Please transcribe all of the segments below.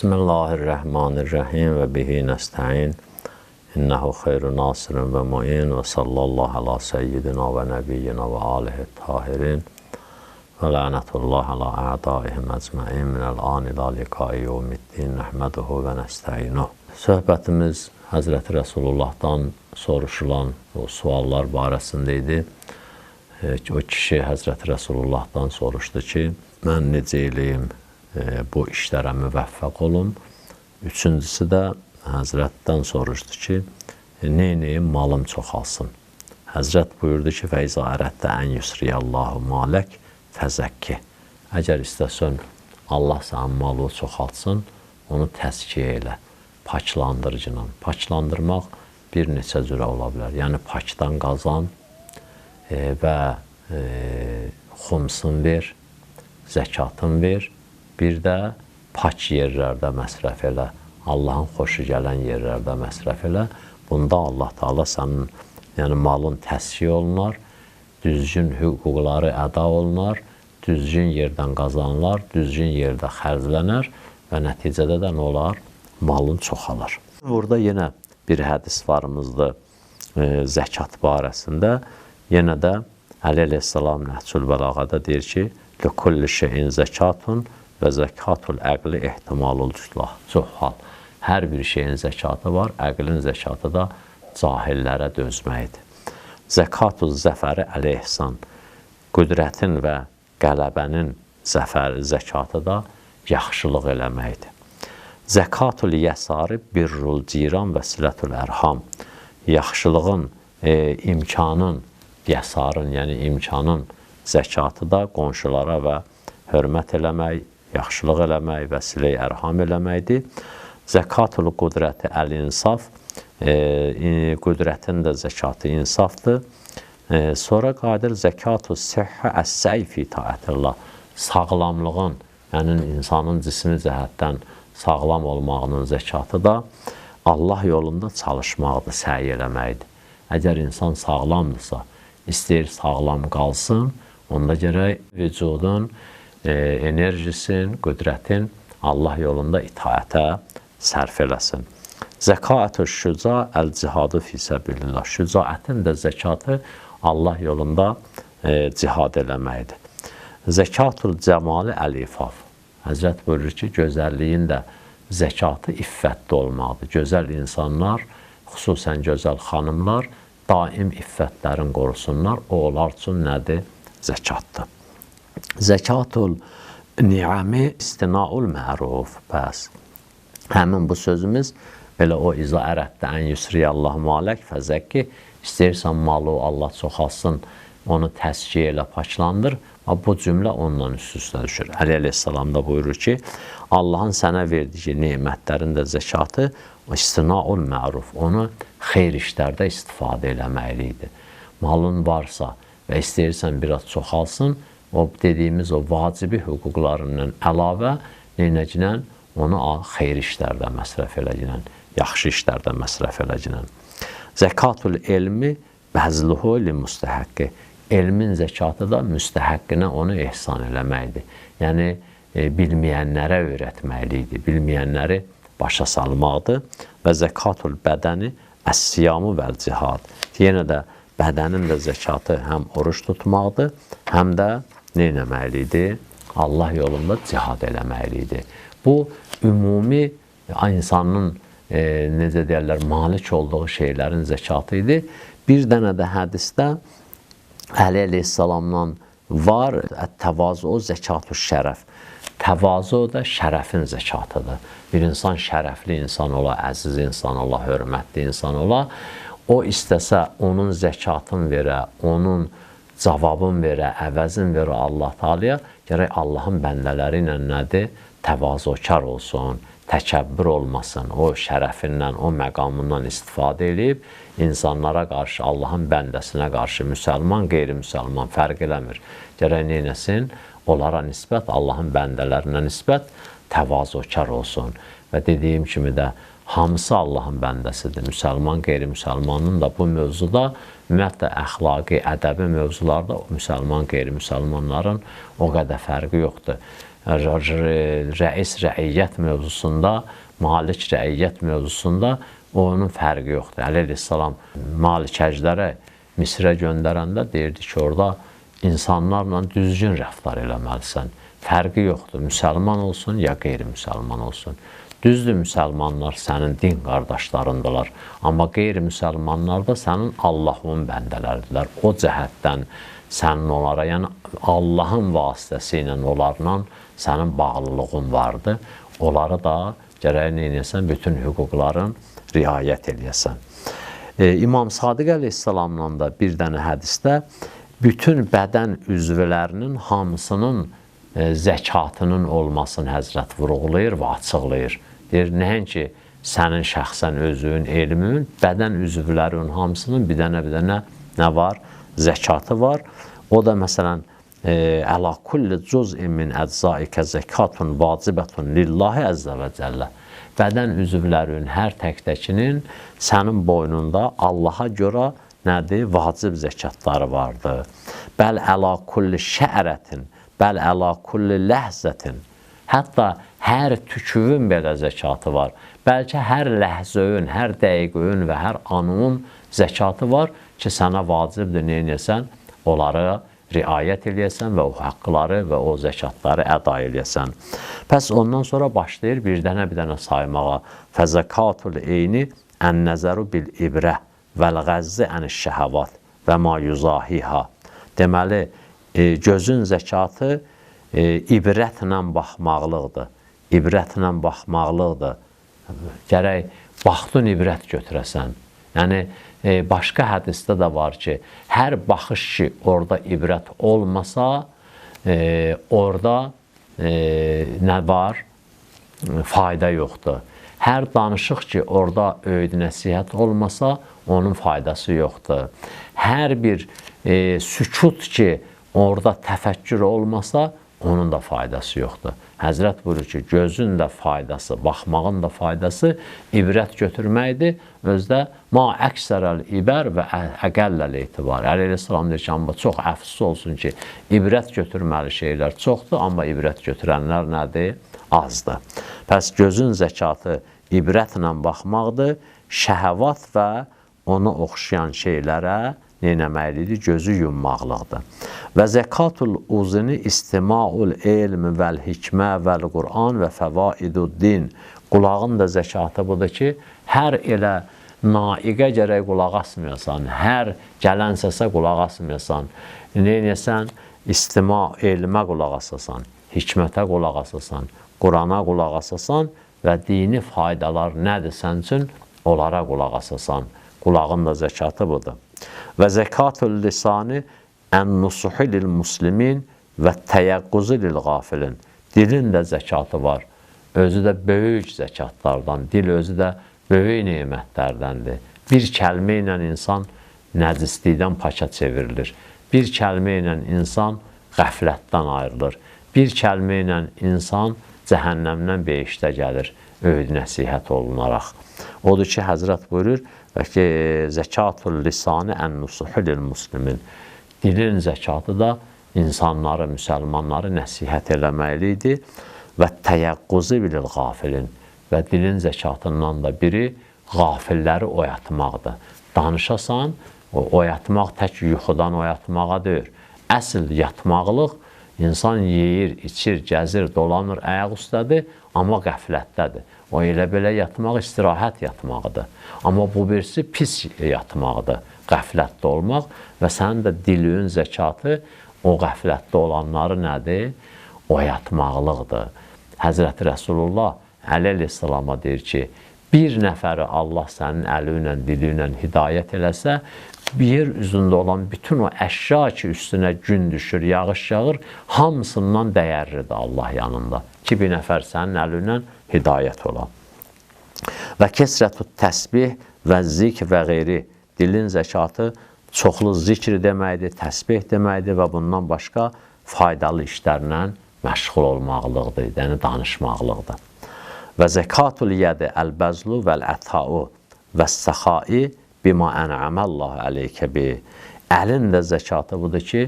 Bismillahirrahmanirrahim və bihi nəstəin. İnnehu xeyru nasirin və muin və sallallahu ala seyyidina və nəbiyyina və alihi tahirin və lənətullah ala a'daihim əcməin minəl an ilə liqai yevmiddin nəhməduhu və nəstəinuh. Söhbətimiz Həzrəti Rəsulullahdan soruşulan o suallar barəsində idi. O kişi Həzrəti Rəsulullahdan soruşdu ki, mən necə eləyim bu işlərə müvəffəq olum. Üçüncüsü də Həzrətdən soruşdu ki, neyniyim malım çoxalsın. Həzrət buyurdu ki, fəyza ərətdə ən yusriyallahu malək fəzəkki. Əgər istəsən Allah sənin malı çoxaltsın, onu təskiyə elə, paklandırıcıla. Paklandırmaq bir neçə cürə ola bilər. Yəni, pakdan qazan e, və e, xumsun ver, zəkatın ver, bir də pak yerlərdə məsrəf elə. Allahın xoşu gələn yerlərdə məsrəf elə. Bunda Allah Taala sənin yəni malın təsfiyə olunar, düzgün hüquqları əda olunar, düzgün yerdən qazanılar, düzgün yerdə xərclənər və nəticədə də nə olar? Malın çoxalar. Burada yenə bir hədis varımızdır e, zəkat barəsində. Yenə də Əli əleyhissalam Nəhcül Bəlağada deyir ki, "Likulli şeyin zəkatun və zəkatul əqli ehtimalul cuhal." Hər bir şeyin zəkatı var, əqlin zəkatı da cahillərə dözməkdir. Zəkatul zəfəri əleyhsan, qüdrətin və qələbənin zəfəri zəkatı da yaxşılıq eləməkdir. Zəkatul yəsari birrul ciran və silətul ərham. Yaxşılığın, e, imkanın, yəsarın, yəni imkanın zəkatı da qonşulara və hörmət eləmək, yaxşılıq eləmək və silə ərham eləməkdir. Zəkatul qudrəti əl-insaf, e, qudrətin də zəkatı insafdır. E, sonra qadir zəkatu səhhə əs-səy fi taətillah. Sağlamlığın, yəni insanın cismi cəhətdən sağlam olmağının zəkatı da Allah yolunda çalışmaqdır, səy eləməkdir. Əgər insan sağlamdırsa, istəyir sağlam qalsın, onda gərək vücudun, enerjisin, qüdrətin Allah yolunda itaətə sərf eləsin. Zəkatü şüca əl-cihadu fi səbilillah. Şücaətin də zəkatı Allah yolunda e, cihad eləməkdir. Zəkatul cəmali əl-ifaf. Həzrət buyurur ki, gözəlliyin də zəkatı iffətli olmaqdır. Gözəl insanlar, xüsusən gözəl xanımlar daim iffətlərin qorusunlar. O, onlar üçün nədir? Zəkatdır. Zəkatul ni'ami istinaul məruf. Bəs Həmin bu sözümüz belə o iza ərətdə ən yusri Allah malək fəzəkki istəyirsən malı Allah çoxalsın, onu təskiyə elə paklandır. Bu cümlə ondan üst-üstə düşür. Əli əleyhissalam da buyurur ki, Allahın sənə verdiyi nemətlərin də zəkatı istinaul məruf, onu xeyr işlərdə istifadə eləməklidir. Malın varsa və istəyirsən biraz çoxalsın, o dediyimiz o vacibi hüquqlarından əlavə neynəcəklə onu xeyir işlərdə məsrəf eləginən, yaxşı işlərdə məsrəf eləginən. Zəkatul elmi bəzluhu li müstəhəqqi. Elmin zəkatı da müstəhəqqinə onu ehsan eləməkdir. Yəni e, bilməyənlərə öyrətməklikdir. Bilməyənləri başa salmaqdır və zəkatul bədəni əs-siyamu vəl cihad. Yenə də bədənin də zəkatı həm oruç tutmaqdır, həm də nə etməklidir? Allah yolunda cihad eləməklidir. Bu ümumi insanın e, necə deyirlər, malik olduğu şeylərin zəkatı idi. Bir dənə də hədisdə Əli əleyhissalamdan var təvazu zəkatü şərəf. Təvazu da şərəfin zəkatıdır. Bir insan şərəfli insan ola, əziz insan ola, hörmətli insan ola, o istəsə onun zəkatını verə, onun cavabın verə, əvəzin verə Allah Taalaya, gərək Allahın bəndələri ilə nədir? təvazökar olsun, təkəbbür olmasın, o şərəfindən, o məqamından istifadə edib insanlara qarşı, Allahın bəndəsinə qarşı müsəlman, qeyri-müsəlman fərq eləmir. Gərək neynəsin? Onlara nisbət, Allahın bəndələrinə nisbət təvazökar olsun. Və dediyim kimi də hamısı Allahın bəndəsidir. Müsəlman, qeyri-müsəlmanın da bu mövzuda ümumiyyətlə əxlaqi, ədəbi mövzularda müsəlman, qeyri-müsəlmanların o qədər fərqi yoxdur. rəis rəiyyət mövzusunda, malik rəiyyət mövzusunda onun fərqi yoxdur. Əleyhissalam malikəclərə Misrə göndərəndə deyirdi ki, orada insanlarla düzgün rəftar eləməlisən. Fərqi yoxdur. Müsəlman olsun ya qeyri-müsəlman olsun. Düzdür, müsəlmanlar sənin din qardaşlarındılar, amma qeyri-müsəlmanlar da sənin Allahın bəndələridirlər. O cəhətdən sənin onlara, yəni Allahın vasitəsi ilə onlarla sənin bağlılığın vardı. Onları da gərək neyləsən, bütün hüquqların riayət eləyəsən. E, İmam Sadiq əleyhissalamla da bir dənə hədisdə bütün bədən üzvlərinin hamısının e, zəkatının olmasını Həzrət vurğulayır və açıqlayır. Deyir, nəinki sənin şəxsən özün, elmin, bədən üzvlərinin hamısının bir dənə bir dənə nə var? Zəkatı var. O da məsələn, e, əla kulli cuz'in min əczaikə zəkatun vacibətun lillahi əzzə və cəllə. Bədən üzvlərinin hər təkdəkinin sənin boynunda Allaha görə nədir? Vacib zəkatları vardır. Bəl əla kulli şərətin, bəl əla kulli ləhzətin. Hətta hər tüküvün belə zəkatı var. Bəlkə hər ləhzəün, hər dəqiqəün və hər anın zəkatı var ki, sənə vacibdir neynəsən? Onları riayət eləyəsən və o haqqları və o zəkatları əda eləyəsən. Pəs ondan sonra başlayır bir dənə bir dənə saymağa. Fəzəkatul eyni ən-nəzəru bil ibrə vəl-qəzzi ən-şəhəvat və ma yuzahiha. Deməli, e, gözün zəkatı e, ibrətlə baxmaqlıqdır ibrətlə baxmaqlıqdır. Gərək baxdın ibrət götürəsən. Yəni e, başqa hədisdə də var ki, hər baxış ki, orada ibrət olmasa, e, orada e, nə var? Fayda yoxdur. Hər danışıq ki, orada öyüd nəsihət olmasa, onun faydası yoxdur. Hər bir e, sükut ki, orada təfəkkür olmasa, onun da faydası yoxdur. Həzrət buyurur ki, gözün də faydası, baxmağın da faydası ibrət götürməkdir. Özdə ma əksərəl ibər və əqəlləl etibar. Əli Aleyhisselam deyir ki, amma çox əfsus olsun ki, ibrət götürməli şeylər çoxdur, amma ibrət götürənlər nədir? Azdır. Pəs gözün zəkatı ibrətlə baxmaqdır, şəhəvat və ona oxşayan şeylərə neynəməlidir? Gözü yummaqlıqdır. Və zəkatul uzuni istimaul elm vəl hikmə vəl Qur'an və fəvaiduddin. Qulağın da zəkatı budur ki, hər elə naiqə gərək qulaq asmayasan, hər gələn səsə qulaq asmayasan. Neynəsən? İstima elmə qulaq asasan, hikmətə qulaq asasan, Qurana qulaq asasan və dini faydalar nədir sən üçün? Onlara qulaq asasan. Qulağın da zəkatı budur. Və zəkatul lisani ən-nusuhi lil muslimin və təyəqquzu lil qafilin. Dilin də zəkatı var. Özü də böyük zəkatlardan, dil özü də böyük nemətlərdəndir. Bir kəlmə ilə insan nəcislikdən paça çevrilir. Bir kəlmə ilə insan qəflətdən ayrılır. Bir kəlmə ilə insan cəhənnəmdən behişdə gəlir, öyüd nəsihət olunaraq. Odur ki, Həzrət buyurur, və ki, zəkatul lisanı ən-nusuhu lil muslimin. Dilin zəkatı da insanları, müsəlmanları nəsihət eləməli idi və təyəqquzu bilil qafilin. Və dilin zəkatından da biri qafilləri oyatmaqdır. Danışasan, o oyatmaq tək yuxudan oyatmağa deyil. Əsl yatmaqlıq insan yeyir, içir, gəzir, dolanır, ayaq üstədir, amma qəflətdədir. O elə belə yatmaq istirahət yatmaqdır. Amma bu birisi pis yatmaqdır, qəflətdə olmaq və sənin də dilin zəkatı o qəflətdə olanları nədir? Oyatmaqlıqdır. Həzrəti Rəsulullah əleyhissalama deyir ki, bir nəfəri Allah sənin əli ilə, dili ilə hidayət eləsə, yer üzündə olan bütün o əşya ki, üstünə gün düşür, yağış yağır, hamısından dəyərlidir Allah yanında. Ki, bir nəfər sənin əli ilə hidayət ola. Və kəsrətü təsbih və zikr və qeyri dilin zəkatı çoxlu zikr deməkdir, təsbih deməkdir və bundan başqa faydalı işlərlə məşğul olmaqlıqdır, yəni danışmaqlıqdır. Və zəkatul yədi əl-bəzlu vəl-ətau və səxai bima ənəməllahu əleykə bi. Əlin də zəkatı budur ki,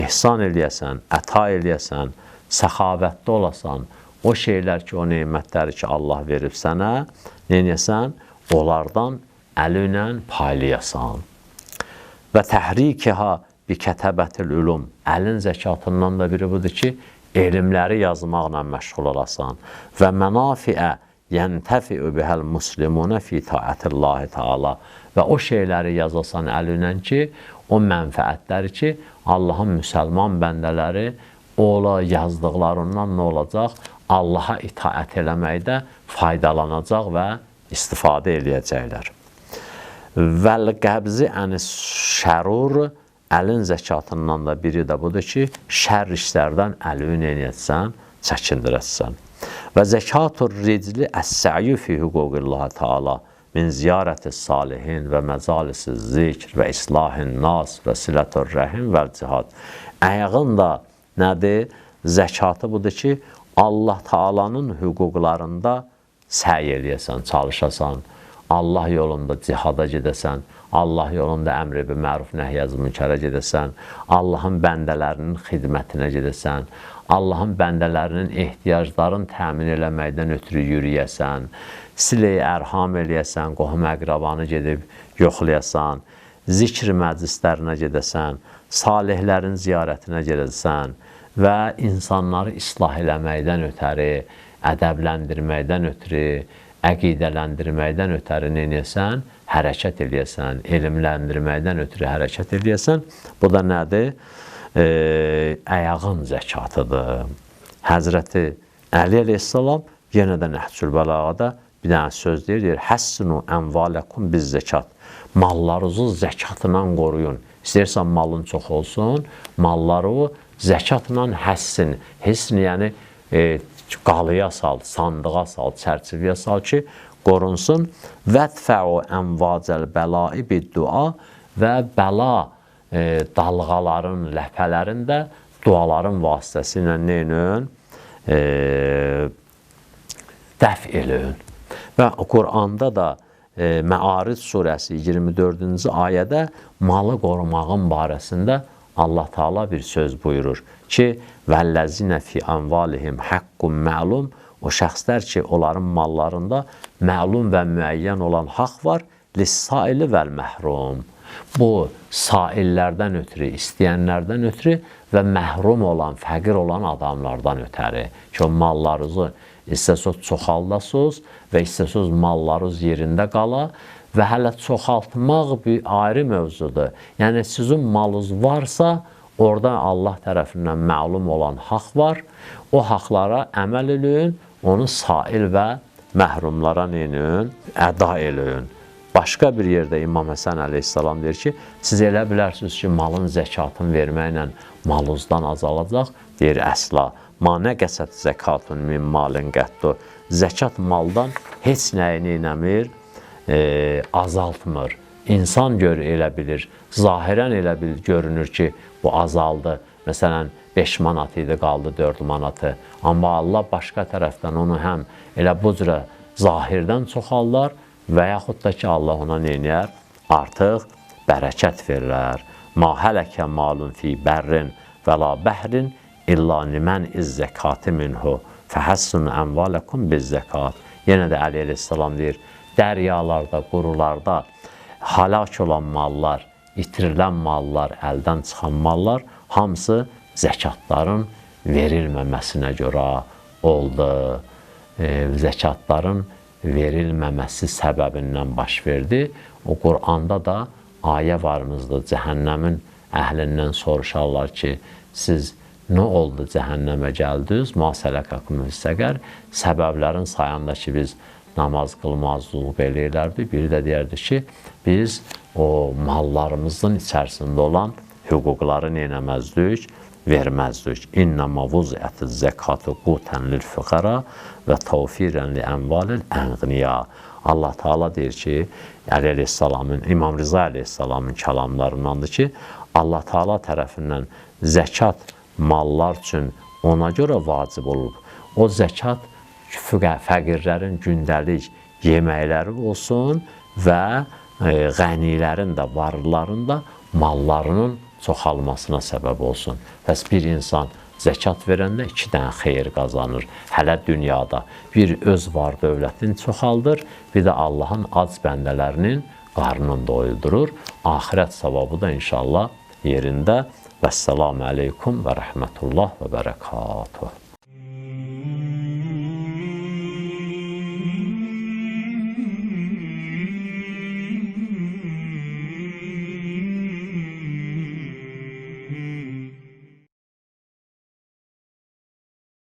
ehsan eləyəsən, əta eləyəsən, səxavətli olasan, o şeylər ki, o nemətləri ki, Allah verib sənə, neyəsən? Onlardan əli ilə paylayasan. Və təhrikəha bi kətəbətil ülum. Əlin zəkatından da biri budur ki, elmləri yazmaqla məşğul olasan və mənafiə yəntəfi'u bihəl muslimunə fi taatillahi taala və o şeyləri yazasan əlinlə ki, o mənfəətləri ki, Allahın müsəlman bəndələri ola yazdıqlarından nə olacaq? Allaha itaət eləməkdə faydalanacaq və istifadə eləyəcəklər. Vəl qəbzi əni şərur əlin zəkatından da biri də budur ki, şər işlərdən əlini eləyəsən, çəkindirəsən. Və zəkatur ricli əs-sə'yu fi hüquqillah Taala min ziyarəti salihin və məcalisi zikr və islahin nas və silətur rəhim və cihad. Əyağın da nədir? Zəkatı budur ki, Allah Taalanın hüquqlarında səy eləyəsən, çalışasan, Allah yolunda cihada gedəsən, Allah yolunda əmr bi məruf nəhyəz münkərə gedəsən, Allahın bəndələrinin xidmətinə gedəsən, Allahın bəndələrinin ehtiyaclarını təmin eləməkdən ötürü yürüyəsən, silə-i ərham eləyəsən, qohum əqrabanı gedib yoxlayasan, zikr məclislərinə gedəsən, salihlərin ziyarətinə gedəsən və insanları islah eləməkdən ötəri, ədəbləndirməkdən ötürü, əqidələndirməkdən ötəri neyəsən? Hərəkət eləyəsən, elmləndirməkdən ötürü hərəkət eləyəsən. Bu da nədir? E, əyağın zəkatıdır. Həzrəti Əli əleyhissalam yenə də Nəhcül Bəlağada bir dənə söz deyir, deyir, həssinu ənvaləkum biz zəkat. Mallarınızı zəkatla qoruyun. İstəyirsən malın çox olsun, malları zəkatla həssin. Hissn yəni e, qalıya sal, sandığa sal, çərçivəyə sal ki, qorunsun. Vədfəu ənvacəl bəlai bid dua və bəla e, dalğaların, ləpələrində duaların vasitəsilə neynün? E, dəf eləyin. Və Quranda da e, Məaric surəsi 24-cü ayədə malı qorumağın barəsində Allah Taala bir söz buyurur ki, "Vəllazinə fi anvalihim haqqun ma'lum" O şəxslər ki, onların mallarında məlum və müəyyən olan haqq var, lis-saili vəl məhrum. Bu saillərdən ötürü, istəyənlərdən ötürü və məhrum olan, fəqir olan adamlardan ötəri ki, o mallarınızı istəsəz çoxaldasınız və istəsəz mallarınız yerində qala və hələ çoxaltmaq bir ayrı mövzudur. Yəni sizin malınız varsa, orada Allah tərəfindən məlum olan haqq var. O haqlara əməl eləyin, onu sail və məhrumlara neyin? Əda eləyin. Başqa bir yerdə İmam Həsən əleyhissalam deyir ki, siz elə bilərsiniz ki, malın zəkatını verməklə malınızdan azalacaq. Deyir, əsla. Manə qəsət zəkatun min malin qətdu. Zəkat maldan heç nəyini eləmir, e, azaltmır. İnsan gör elə bilir, zahirən elə bilir, görünür ki, bu azaldı. Məsələn, 5 manat idi, qaldı 4 manatı. Amma Allah başqa tərəfdən onu həm elə bu cürə zahirdən çoxallar və yaxud da ki, Allah ona neynəyər? Artıq bərəkət verilər. Ma hələkə malun fi bərrin və la bəhrin İlla nimən iz zəkatı minhu fəhəssun əmvaləkum biz zəkat. Yenə də Əli əleyhissalam deyir, dəryalarda, qurularda halak olan mallar, itirilən mallar, əldən çıxan mallar hamısı zəkatların verilməməsinə görə oldu. E, zəkatların verilməməsi səbəbindən baş verdi. O Quranda da ayə varımızdır. Cəhənnəmin əhlindən soruşarlar ki, siz nə oldu cəhənnəmə gəldiniz? Ma sələkəkum səqər. Səbəblərin sayanda ki, biz namaz qılmazdıq, belə elərdi. Biri də deyərdi ki, biz o mallarımızın içərisində olan hüquqları neynəməzdik, verməzdik. İnnəmə vuzəti zəkatı qutən lil füqara və tavfirən li ənvalil ənqniya. Allah Taala deyir ki, Əli əleyhissalamın, İmam Rıza əleyhissalamın kəlamlarındandır ki, Allah Taala tərəfindən zəkat mallar üçün ona görə vacib olub. O zəkat fəqirlərin gündəlik yeməkləri olsun və e, qənilərin də, varlıların da mallarının çoxalmasına səbəb olsun. Bəs bir insan zəkat verəndə iki dənə xeyir qazanır. Hələ dünyada bir öz var dövlətini çoxaldır, bir də Allahın ac bəndələrinin qarnını doyuldurur. Axirət savabı da inşallah yerində. Vəssalamu aleykum və rəhmətullah və bərəkatuhu.